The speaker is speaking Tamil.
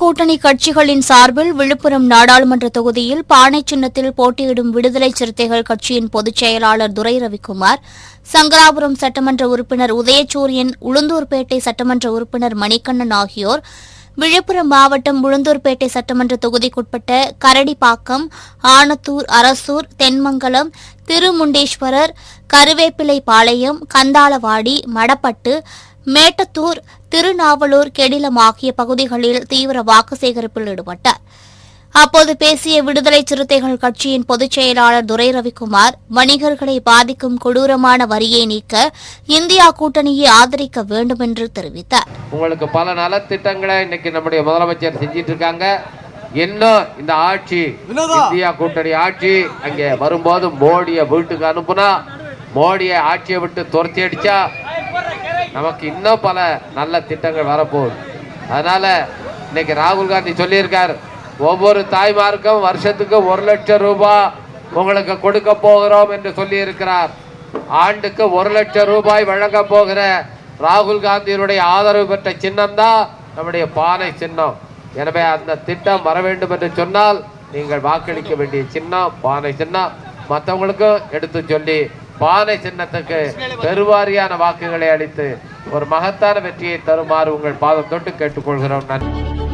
கூட்டணி கட்சிகளின் சார்பில் விழுப்புரம் நாடாளுமன்ற தொகுதியில் பானை சின்னத்தில் போட்டியிடும் விடுதலை சிறுத்தைகள் கட்சியின் பொதுச் செயலாளர் துரை ரவிக்குமார் சங்கராபுரம் சட்டமன்ற உறுப்பினர் உதயசூரியன் உளுந்தூர்பேட்டை சட்டமன்ற உறுப்பினர் மணிகண்ணன் ஆகியோர் விழுப்புரம் மாவட்டம் உளுந்தூர்பேட்டை சட்டமன்ற தொகுதிக்குட்பட்ட கரடிப்பாக்கம் ஆனத்தூர் அரசூர் தென்மங்கலம் திருமுண்டேஸ்வரர் கருவேப்பிலை பாளையம் கந்தாளவாடி மடப்பட்டு மேட்டத்தூர் திருநாவலூர் கெடிலம் ஆகிய பகுதிகளில் தீவிர வாக்கு சேகரிப்பில் ஈடுபட்டார். அப்போது பேசிய விடுதலை சிறுத்தைகள் கட்சியின் பொதுச் செயலாளர் துரை ரவிக்குமார் வணிகர்களை பாதிக்கும் கொடூரமான வரியை நீக்க இந்தியா கூட்டணியை ஆதரிக்க வேண்டும் என்று தெரிவித்தார். உங்களுக்கு பல நலத்திட்டங்களை இன்னைக்கு நம்முடைய முதலமைச்சர் செஞ்சிட்டு இருக்காங்க இன்னும் இந்த ஆட்சி இந்தியா கூட்டணி ஆட்சி அங்கே வரும்போது மோடியை வீட்டுக்கு அனுப்புனா மோடியை ஆட்சியை விட்டு துரத்தி அடிச்சா நமக்கு இன்னும் பல நல்ல திட்டங்கள் வரப்போகுது. அதனால் இன்னைக்கு ராகுல் காந்தி சொல்லியிருக்கார் ஒவ்வொரு தாய்மாருக்கும் வருஷத்துக்கு ஒரு லட்சம் ரூபாய் உங்களுக்கு கொடுக்க போகிறோம் என்று சொல்லியிருக்கிறார். ஆண்டுக்கு ஒரு லட்சம் ரூபாய் வழங்க போகிற ராகுல் காந்தியினுடைய ஆதரவு பெற்ற சின்னம் தான் நம்முடைய பானை சின்னம். எனவே அந்த திட்டம் வர வேண்டும் என்று சொன்னால் நீங்கள் வாக்களிக்க வேண்டிய சின்னம் பானை சின்னம். மற்றவங்களுக்கும் எடுத்து சொல்லி பானை சின்னத்துக்கு பெருவாரியான வாக்குகளை அளித்து ஒரு மகத்தான வெற்றியை தருமாறு உங்கள் பாதம் தொட்டு கேட்டுக்கொள்கிறோம். நன்றி.